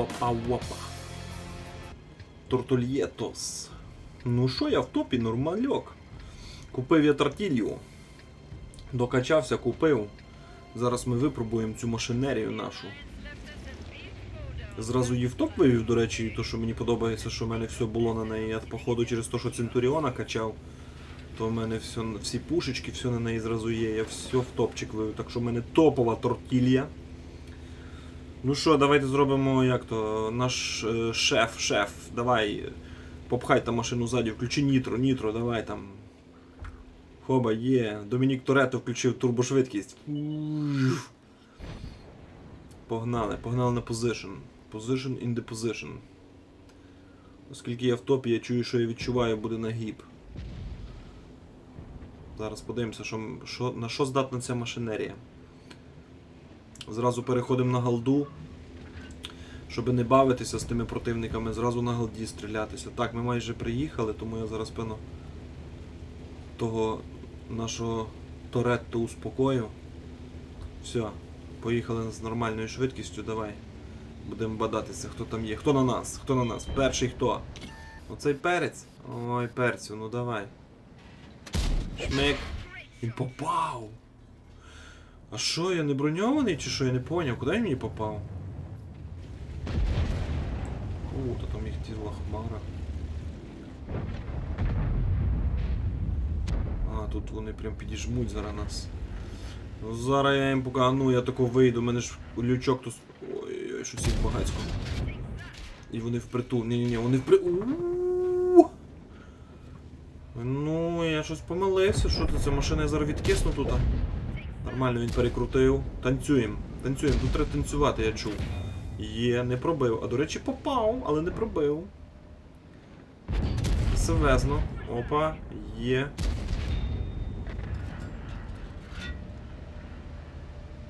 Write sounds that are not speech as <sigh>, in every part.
Опа, опа. Тортольєтос. Ну що, я в топі, нормальок. Купив я тортілью. Докачався, купив. Зараз ми випробуємо цю машинерію нашу. Зразу її в топ вивів, до речі, то, що мені подобається, що в мене все було на неї. Я, походу, через те, що Центуріона качав, то в мене все, всі пушечки, все на неї зразу є. Я все в топчик вивів. Так що в мене топова тортілья. Ну що, давайте зробимо як то. Наш е, шеф, шеф, давай. Попхай там машину ззаді, включи нітро, нітро, давай там. Хоба, є. Домінік Торетто включив турбошвидкість. Погнали, погнали на позишн. Position in the position. Оскільки я в топі, я чую, що я відчуваю, буде нагіб. Зараз подивимося, що, що, на що здатна ця машинерія. Зразу переходимо на галду. Щоб не бавитися з тими противниками, зразу на галді стрілятися. Так, ми майже приїхали, тому я зараз певно того нашого Торетто успокою. Все, поїхали з нормальною швидкістю, давай. Будемо бадатися, хто там є. Хто на нас? Хто на нас? Перший хто? Оцей перець? Ой, перцю, ну давай. Шмик. Він попав. А що, я не броньований чи що? Я не поняв, куди він мені попав? О, то там їх тіла хмара. А, тут вони прям підіжмуть зараз нас. Ну зараз я їм ну я тако вийду, у мене ж лючок тут. Ой-ой-ой, щось їх багацько. І вони впритул. Ні-ні-ні, вони впри. Ну, я щось помилився, що це? Ця машина я зараз відкисну тут. Нормально він перекрутив. Танцюємо. Танцюємо. Тут треба танцювати, я чув. Є, не пробив. А до речі, попав, але не пробив. Севезно. Опа, є.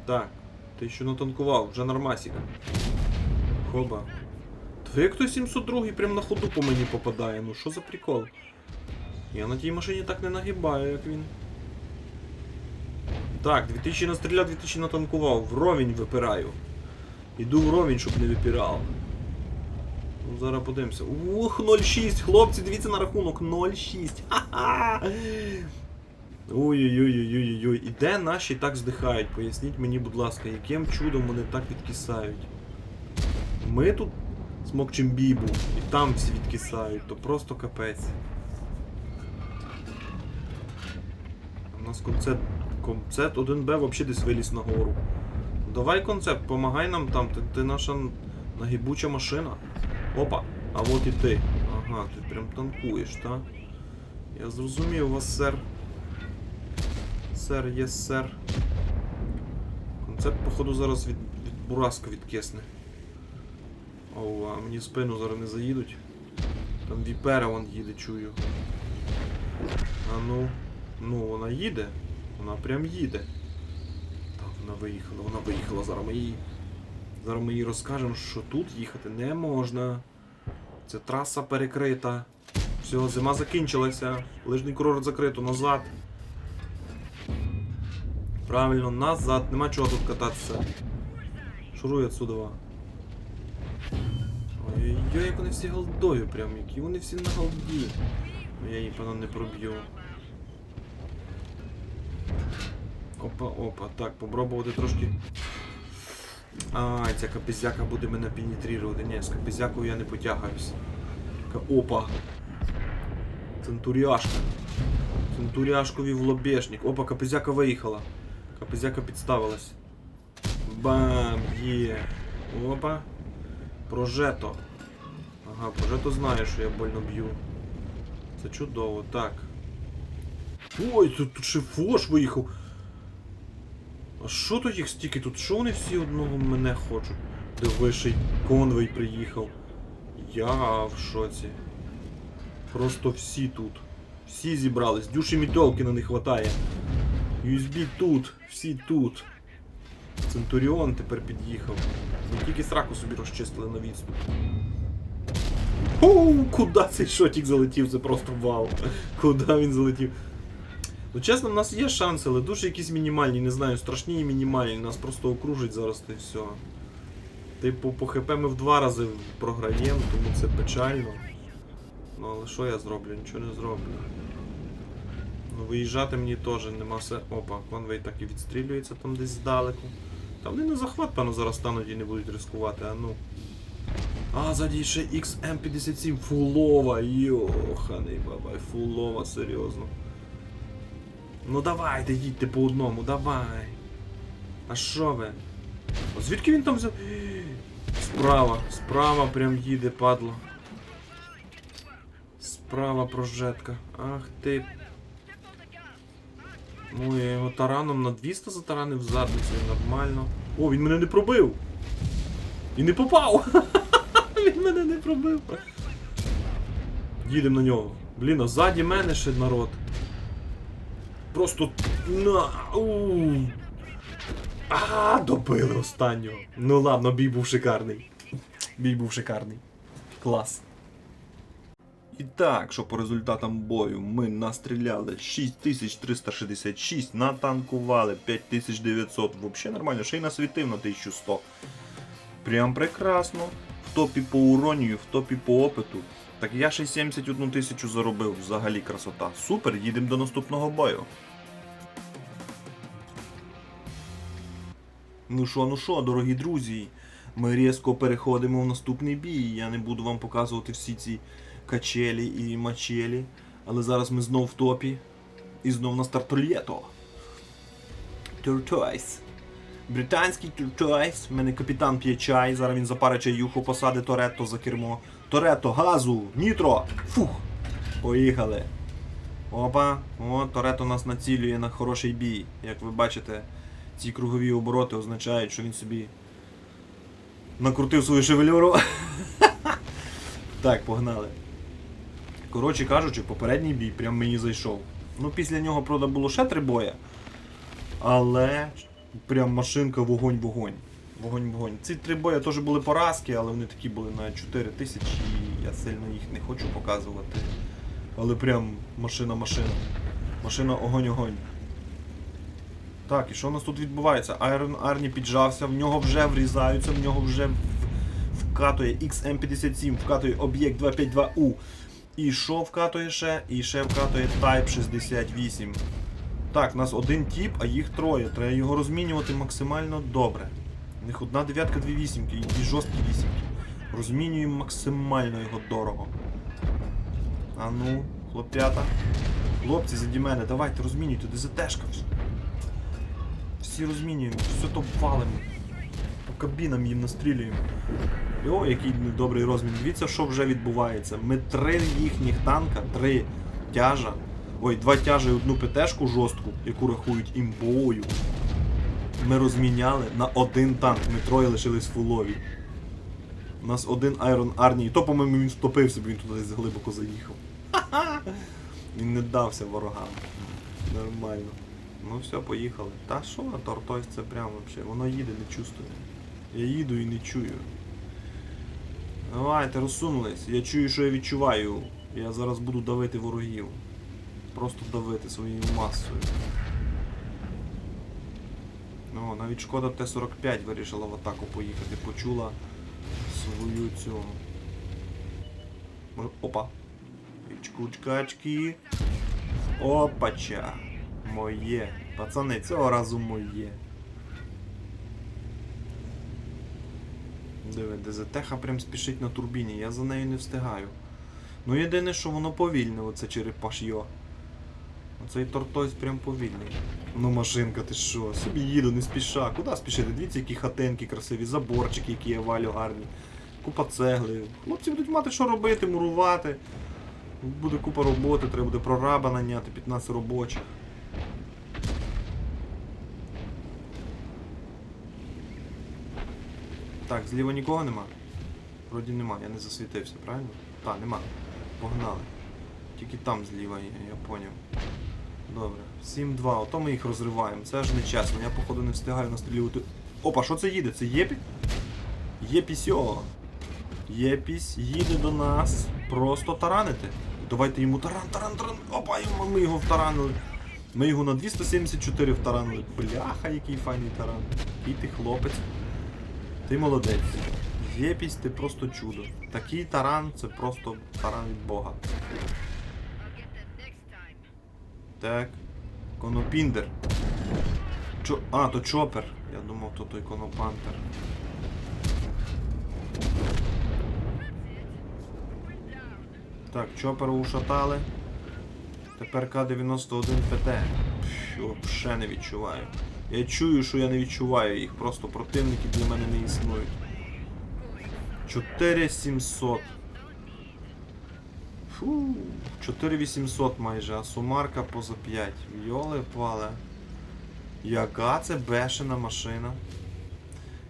Так, ти що натанкував, вже нормасік. Хоба. Твій хто 702 прям на ходу по мені попадає, ну що за прикол? Я на тій машині так не нагибаю, як він. Так, 2000 настріляв, 2000 натанкував. Вровень випираю. Іду вровень, щоб не випирав. Ну, зараз подивимося. Ух, 0,6, хлопці, дивіться на рахунок 0,6. Ха-ха! Ой-ой-ой-ой-ой-ой. І де наші так здихають? Поясніть мені, будь ласка, яким чудом вони так відкисають? Ми тут смокчем бібу, і там всі відкисають, то просто капець. У нас концепт. Концепт 1Б взагалі десь виліз нагору. Давай концепт, помагай нам там, ти, ти наша нагибуча машина. Опа, а от і ти. Ага, ти прям танкуєш, так? Я зрозумів вас, сер. Сер, є сер. Концепт, походу, зараз від, від Бураска відкисне. Оу, а мені спину зараз не заїдуть. Там Віпера вон їде, чую. А ну. Ну, вона їде. Вона прям їде. Так, вона виїхала, вона виїхала. Зараз ми їй. Зараз ми їй розкажемо, що тут їхати не можна. Це траса перекрита. Все, зима закінчилася. Лижний курорт закрито, назад. Правильно, назад, нема чого тут кататися. Шуруй отсюда. Ой-ой-ой, як вони всі голдові прям, які вони всі на голді. Ну, Я її, певно, не проб'ю. Опа, опа, так, попробувати трошки. Ай, ця капізяка буде мене пенетрувати. Ні, з капізякою я не потягаюсь. Опа. Центуріашка. Центуріашкові в лобешник. Опа, капізяка виїхала. Капізяка підставилась. Бам! Є. Опа. Прожето. Ага, прожето знає, що я больно б'ю. Це чудово, так. Ой, тут, тут ще фош виїхав. А що тут їх стільки тут? Що вони всі одного мене хочуть? Де вищий конвой приїхав. Я в шоці. Просто всі тут. Всі зібрались. Дюші Мітьолкіна не хватає. USB тут, всі тут. Центуріон тепер під'їхав. Ми тільки сраку собі розчистили на відступ. Оу, куди цей шотік залетів? Це просто вау. Куди він залетів? Ну чесно, в нас є шанси, але дуже якісь мінімальні, не знаю, страшні і мінімальні. Нас просто окружить зараз та й все. Типу, по ХП ми в два рази програємо, тому це печально. Ну але що я зроблю? Нічого не зроблю. Ну виїжджати мені теж нема все. Опа, конвей так і відстрілюється там десь здалеку. Там вони на захват, певно, зараз стануть і не будуть ризикувати, а ну. А, ззаді ще XM57 фулова, йоханий бабай, фулова, серйозно. Ну давайте, їдьте по одному, давай. А що ви? А звідки він там взяв? Справа, справа прям їде, падло. Справа прожетка. Ах ти. Ну, я його тараном на 200 затаранив в задницю, нормально. О, він мене не пробив! І не попав! <laughs> Він мене не пробив. Їдемо на нього. Блін, а ззаді мене ще народ. Просто на. у. А, добили останнього. Ну ладно, бій був шикарний. Бій був шикарний. Клас. І так, що по результатам бою ми настріляли 6366, натанкували 5900, взагалі нормально, ще й насвітив на 1100. Прям прекрасно. В топі по уронію, в топі по опиту. Так я ще 71 тисячу заробив, взагалі красота. Супер, їдемо до наступного бою. Ну що, ну що, дорогі друзі, ми різко переходимо в наступний бій. Я не буду вам показувати всі ці качелі і мачелі. Але зараз ми знов в топі. І знов на стартольєто. Туртойс. Британський туртойс. У мене капітан п'є чай. Зараз він запарить чаюху, посадить Торетто за кермо. Торетто, газу! Нітро! Фух! Поїхали. Опа, о, Торетто нас націлює на хороший бій. Як ви бачите, ці кругові обороти означають, що він собі накрутив свою шевелюру. <laughs> Так, погнали. Коротше кажучи, попередній бій прям мені зайшов. Ну, після нього, правда, було ще три боя. Але прям машинка вогонь-вогонь. Вогонь-вогонь. Ці три бої теж були поразки, але вони такі були на 4 тисячі, і я сильно їх не хочу показувати. Але прям машина-машина. Машина огонь-огонь. Так, і що у нас тут відбувається? Айрон Арні піджався, в нього вже врізаються, в нього вже вкатує XM57, вкатує об'єкт 252U. І що вкатує ще? І ще вкатує Type 68. Так, у нас один тіп, а їх троє. Треба його розмінювати максимально добре. У них одна дев'ятка, дві вісімки і жорсткі вісімки. Розмінюємо максимально його дорого. А ну, хлоп'ята. Хлопці, заді мене, давайте розмінюйте, ДЗТшка. Всі розмінюємо, все то валимо. По кабінам їм настрілюємо. І О, який добрий розмін. Дивіться, що вже відбувається. Ми три їхніх танка, три тяжа. Ой, два тяжа і одну ПТшку жорстку, яку рахують імбою. Ми розміняли на один танк. Ми троє лишились фулові. У нас один Айрон Арні. І то, по-моєму, він втопився, бо він туди десь глибоко заїхав. <laughs> Він не дався ворогам. Нормально. Ну все, поїхали. Та що на тортось це прямо взагалі? Воно їде, не чувствує. Я їду і не чую. Давайте, розсунулись. Я чую, що я відчуваю. Я зараз буду давити ворогів. Просто давити своєю масою. Ну, навіть шкода Т-45 вирішила в атаку поїхати. Почула свою цю. Може- Опа. Чкучкачки. Опача. Моє. Пацани, цього разу моє. Диви, ДЗТХ прям спішить на турбіні, я за нею не встигаю. Ну єдине, що воно повільне, оце черепашйо. Оцей тортось прям повільний. Ну машинка, ти що? Собі їду, не спіша. Куди спішити? Дивіться, які хатинки красиві, заборчики, які я валю гарні. Купа цегли. Хлопці будуть мати що робити, мурувати. Буде купа роботи, треба буде прораба наняти, 15 робочих. Так, зліва нікого нема? Вроді нема, я не засвітився, правильно? Так, нема. Погнали. Тільки там зліва є, я поняв. Добре. 7-2, ото ми їх розриваємо. Це ж не чесно, я походу не встигаю настрілювати. Опа, що це їде? Це Єпі? Єпісьо. Єпісь їде до нас. Просто таранити. Давайте йому таран, таран, таран. Опа, ми його втаранили. Ми його на 274 втаранили. Бляха, який файний таран. Який ти хлопець. Ти молодець. Єпісь, ти просто чудо. Такий таран це просто таран від Бога. Так. Конопіндер. Чо... А, то чопер. Я думав, то той конопантер. Так, чопера ушатали. Тепер К-91 ПТ. Взагалі не відчуваю. Я чую, що я не відчуваю їх. Просто противники для мене не існують. 4700. Фу, 4800 майже, а сумарка поза 5. Йоли пале. Яка це бешена машина.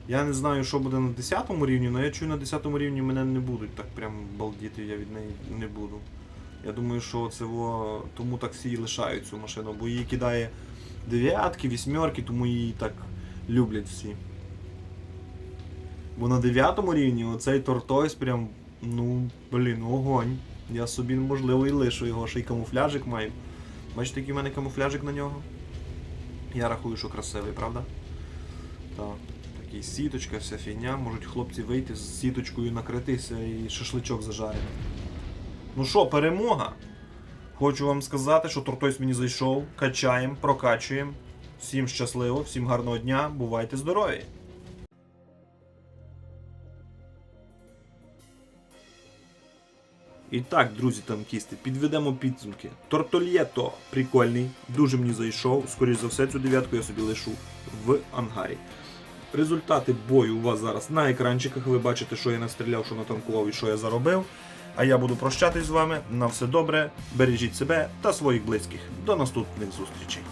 Я не знаю, що буде на 10 рівні, але я чую, на 10 рівні мене не будуть так прям балдіти, я від неї не буду. Я думаю, що це во... тому таксі і лишають цю машину, бо її кидає дев'ятки, вісьмерки, тому її так люблять всі. Бо на 9 рівні оцей тортойс прям, ну, блін, огонь. Я собі, можливо, і лишу його, ще й камуфляжик маю. Бачите, який в мене камуфляжик на нього? Я рахую, що красивий, правда? Так. Такий сіточка, вся фігня. Можуть хлопці вийти з сіточкою накритися і шашличок зажарити. Ну що, перемога? Хочу вам сказати, що Тортойс мені зайшов. Качаємо, прокачуємо. Всім щасливо, всім гарного дня, бувайте здорові! І так, друзі танкісти, підведемо підсумки. Тортольєто прикольний, дуже мені зайшов. Скоріше за все, цю дев'ятку я собі лишу в ангарі. Результати бою у вас зараз на екранчиках. Ви бачите, що я настріляв, що натанкував і що я заробив. А я буду прощатись з вами. На все добре, бережіть себе та своїх близьких. До наступних зустрічей.